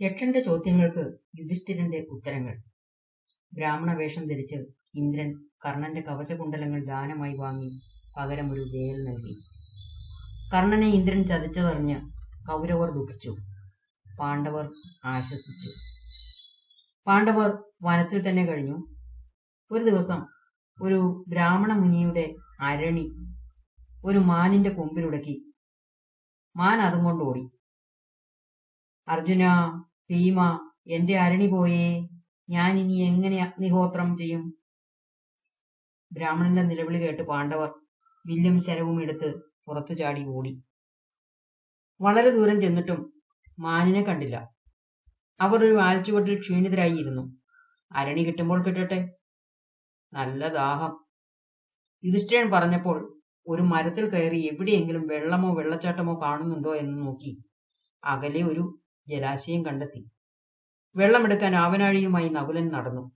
യക്ഷന്റെ ചോദ്യങ്ങൾക്ക് യുധിഷ്ഠിരന്റെ ഉത്തരങ്ങൾ. ബ്രാഹ്മണ വേഷം ധരിച്ച് ഇന്ദ്രൻ കർണന്റെ കവചകുണ്ടലങ്ങൾ ദാനമായി വാങ്ങി പകരം ഒരു വേൽ നൽകി. കർണനെ ഇന്ദ്രൻ ചതിച്ചതറിഞ്ഞ് കൗരവർ ദുഃഖിച്ചു. പാണ്ഡവർ ആശ്വസിച്ചു. പാണ്ഡവർ വനത്തിൽ തന്നെ കഴിഞ്ഞു. ഒരു ദിവസം ഒരു ബ്രാഹ്മണ മുനിയുടെ അരണി ഒരു മാനിന്റെ കൊമ്പിലുടക്കി. മാൻ അതും കൊണ്ട് ഓടി. അർജുന ഭീമ എന്റെ അരണി പോയേ. ഞാൻ ഇനി എങ്ങനെ അഗ്നിഹോത്രം ചെയ്യും? ബ്രാഹ്മണന്റെ നിലവിളി കേട്ട് പാണ്ഡവർ വില്ലും ശരവും എടുത്ത് പുറത്തു ചാടി ഓടി. വളരെ ദൂരം ചെന്നിട്ടും മാനിനെ കണ്ടില്ല. അവർ ഒരു ആൽച്ചുവട്ടിൽ ക്ഷീണിതരായി ഇരുന്നു അരണി കിട്ടുമ്പോൾ കിട്ടട്ടെ? നല്ല ദാഹം. യുധിഷ്ഠിരൻ പറഞ്ഞപ്പോൾ ഒരു മരത്തിൽ കയറി എവിടെയെങ്കിലും വെള്ളമോ വെള്ളച്ചാട്ടമോ കാണുന്നുണ്ടോ എന്ന് നോക്കി. അകലെ ഒരു ജലാശയം കണ്ടെത്തി. വെള്ളമെടുക്കാൻ ആവനാഴിയുമായി നകുലൻ നടന്നു.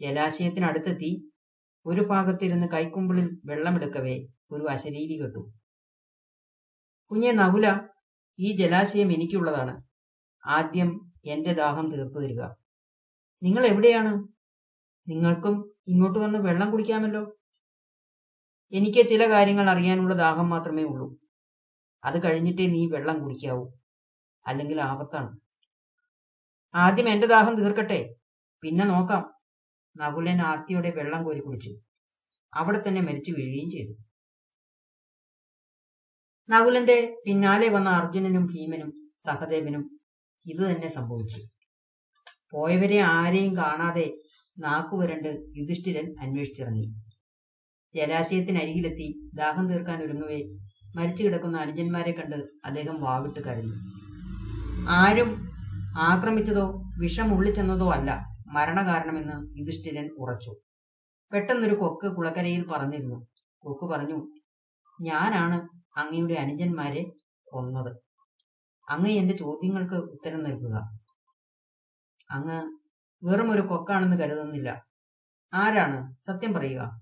ജലാശയത്തിനടുത്തെത്തി. ഒരു ഭാഗത്തിരുന്ന് കൈക്കുമ്പിളിൽ വെള്ളമെടുക്കവേ ഒരു അശരീരി കെട്ടു കുഞ്ഞെ നകുല ഈ ജലാശയം എനിക്കുള്ളതാണ്. ആദ്യം എന്റെ ദാഹം തീർത്തു തരിക. നിങ്ങൾ എവിടെയാണ്? നിങ്ങൾക്കും ഇങ്ങോട്ട് വന്ന് വെള്ളം കുടിക്കാമല്ലോ. എനിക്ക് ചില കാര്യങ്ങൾ അറിയാനുള്ള ദാഹം മാത്രമേ ഉള്ളൂ. അത് കഴിഞ്ഞിട്ടേ നീ വെള്ളം കുടിക്കാവൂ. അല്ലെങ്കിൽ ആപത്താണ്. ആദ്യം എന്റെ ദാഹം തീർക്കട്ടെ. പിന്നെ നോക്കാം. നകുലൻ ആർത്തിയോടെ വെള്ളം കോരി കുടിച്ചു അവിടെ തന്നെ മരിച്ചു വീഴുകയും ചെയ്തു. നകുലന്റെ പിന്നാലെ വന്ന അർജുനനും ഭീമനും സഹദേവനും ഇത് തന്നെ സംഭവിച്ചു. പോയവരെ ആരെയും കാണാതെ നാക്കുവരണ്ട് യുധിഷ്ഠിരൻ അന്വേഷിച്ചിറങ്ങി. ജലാശയത്തിനരികിലെത്തി ദാഹം തീർക്കാൻ ഒരുങ്ങവേ മരിച്ചു കിടക്കുന്ന അനുജന്മാരെ കണ്ട് അദ്ദേഹം വാവിട്ട് കരഞ്ഞു. ആരും ആക്രമിച്ചതോ വിഷം ഉള്ളിച്ചെന്നതോ അല്ല. മരണകാരണമെന്ന് യുധിഷ്ഠിരൻ ഉറച്ചു. പെട്ടെന്നൊരു കൊക്ക് കുളക്കരയിൽ പറഞ്ഞിരുന്നു. കൊക്ക് പറഞ്ഞു ഞാനാണ് അങ്ങയുടെ അനുജന്മാരെ കൊന്നത്. അങ്ങ് എന്റെ ചോദ്യങ്ങൾക്ക് ഉത്തരം നൽകുക. അങ്ങ് വെറും ഒരു കൊക്കാണെന്ന് കരുതുന്നില്ല. ആരാണ്? സത്യം പറയുക.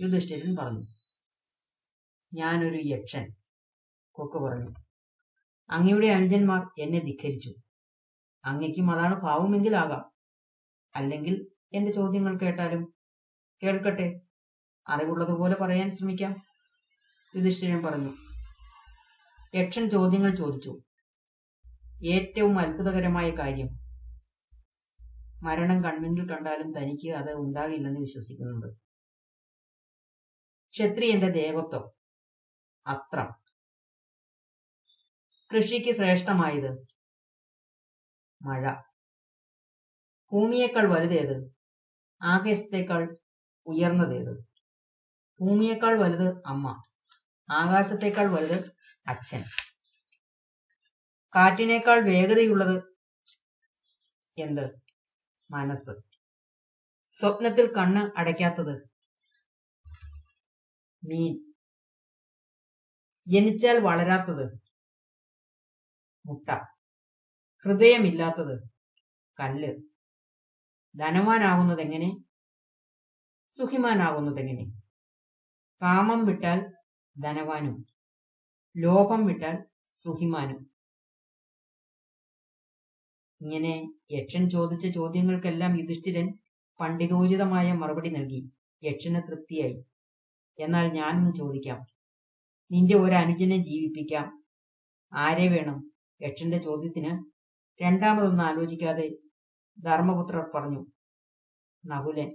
യുധിഷ്ഠിരൻ പറഞ്ഞു ഞാനൊരു യക്ഷൻ. കൊക്ക് പറഞ്ഞു അങ്ങയുടെ അനുജന്മാർ എന്നെ ധിക്കരിച്ചു. അങ്ങയ്ക്കും അതാണ് ഭാവമെങ്കിലാകാം അല്ലെങ്കിൽ എന്റെ ചോദ്യങ്ങൾ കേട്ടാലും കേൾക്കട്ടെ. അറിവുള്ളതുപോലെ പറയാൻ ശ്രമിക്കാം. യുധിഷ്ഠിരൻ പറഞ്ഞു. യക്ഷൻ ചോദ്യങ്ങൾ ചോദിച്ചു. ഏറ്റവും അത്ഭുതകരമായ കാര്യം. മരണം കൺമുന്നിൽ കണ്ടാലും തനിക്ക് അത് ഉണ്ടാകില്ലെന്ന് വിശ്വസിക്കുന്നുണ്ട്. ക്ഷത്രിയന്റെ ദേവത്വം. അസ്ത്രം. കൃഷിക്ക് ശ്രേഷ്ഠമായത്? മഴ. ഭൂമിയേക്കാൾ വലുതേത്? ആകാശത്തേക്കാൾ ഉയർന്നതേത്? ഭൂമിയേക്കാൾ വലുത് അമ്മ. ആകാശത്തേക്കാൾ വലുത് അച്ഛൻ. കാറ്റിനേക്കാൾ വേഗതയുള്ളത് എന്ത്? മനസ്സ്. സ്വപ്നത്തിൽ കണ്ണ് അടയ്ക്കാത്തത് മീൻ. ജനിച്ചാൽ വളരാത്തത് മുട്ട. ഹൃദയമില്ലാത്തത് കല്ല്. ധനവാനാകുന്നത് എങ്ങനെ? സുഖിമാനാകുന്നത് എങ്ങനെ? കാമം വിട്ടാൽ ധനവാനും ലോഭം വിട്ടാൽ സുഹിമാനും ഇങ്ങനെ യക്ഷൻ ചോദിച്ച ചോദ്യങ്ങൾക്കെല്ലാം യുധിഷ്ഠിരൻ പണ്ഡിതോചിതമായ മറുപടി നൽകി. യക്ഷന് തൃപ്തിയായി. എന്നാൽ ഞാനൊന്ന് ചോദിക്കാം. നിന്റെ ഒരു അനുജനെ ജീവിപ്പിക്കാം. ആരെ വേണം? യക്ഷന്റെ ചോദ്യത്തിന് രണ്ടാമതൊന്നും ആലോചിക്കാതെ ധർമ്മപുത്രർ പറഞ്ഞു നകുലൻ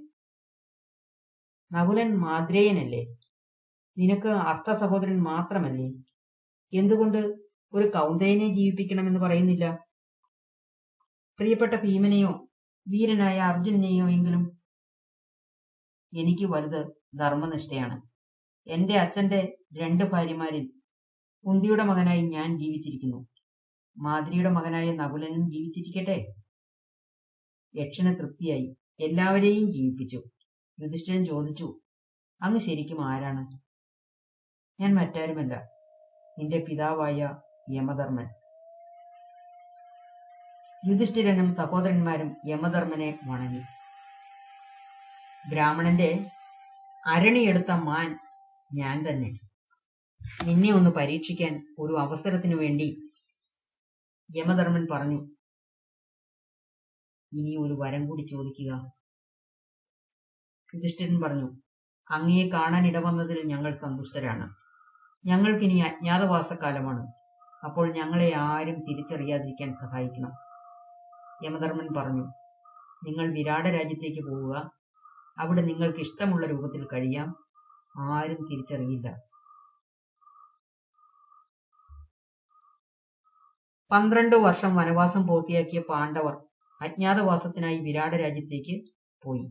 നകുലൻ മാദ്രേയനല്ലേ നിനക്ക് അർത്ഥ സഹോദരൻ മാത്രമല്ലേ? എന്തുകൊണ്ട് ഒരു കൗന്ദയനെ ജീവിപ്പിക്കണമെന്ന് പറയുന്നില്ല? പ്രിയപ്പെട്ട ഭീമനെയോ വീരനായ അർജുനനെയോ എങ്കിലും എനിക്ക് വലുത് ധർമ്മനിഷ്ഠയാണ്. എന്റെ അച്ഛന്റെ രണ്ട് ഭാര്യമാരിൽ കുന്തിയുടെ മകനായി ഞാൻ ജീവിച്ചിരിക്കുന്നു. മാതിരിയുടെ മകനായ നകുലനും ജീവിച്ചിരിക്കട്ടെ. യക്ഷന് തൃപ്തിയായി. എല്ലാവരെയും ജീവിപ്പിച്ചു. യുധിഷ്ഠിരൻ ചോദിച്ചു അങ്ങ് ശരിക്കും ആരാണ്? ഞാൻ മറ്റാരുമല്ല. നിന്റെ പിതാവായ യമധർമ്മൻ. യുധിഷ്ഠിരനും സഹോദരന്മാരും യമധർമ്മനെ വണങ്ങി. ബ്രാഹ്മണന്റെ അരണിയെടുത്ത മാൻ ഞാൻ തന്നെ. നിന്നെ ഒന്ന് പരീക്ഷിക്കാൻ ഒരു അവസരത്തിനു വേണ്ടി യമധർമ്മൻ പറഞ്ഞു ഇനി ഒരു വരം കൂടി ചോദിക്കുക. യുധിഷ്ഠിരൻ പറഞ്ഞു അങ്ങയെ കാണാൻ ഇടവന്നതിൽ ഞങ്ങൾ സന്തുഷ്ടരാണ്. ഞങ്ങൾക്കിനി അജ്ഞാതവാസക്കാലമാണ്. അപ്പോൾ ഞങ്ങളെ ആരും തിരിച്ചറിയാതിരിക്കാൻ സഹായിക്കണം. യമധർമ്മൻ പറഞ്ഞു നിങ്ങൾ വിരാട രാജ്യത്തേക്ക് പോവുക. അവിടെ നിങ്ങൾക്ക് ഇഷ്ടമുള്ള രൂപത്തിൽ കഴിയാം. ആരും തിരിച്ചറിയില്ല. പന്ത്രണ്ട് വർഷം വനവാസം പൂർത്തിയാക്കിയ പാണ്ഡവർ അജ്ഞാതവാസത്തിനായി വിരാട രാജ്യത്തേക്ക് പോയി.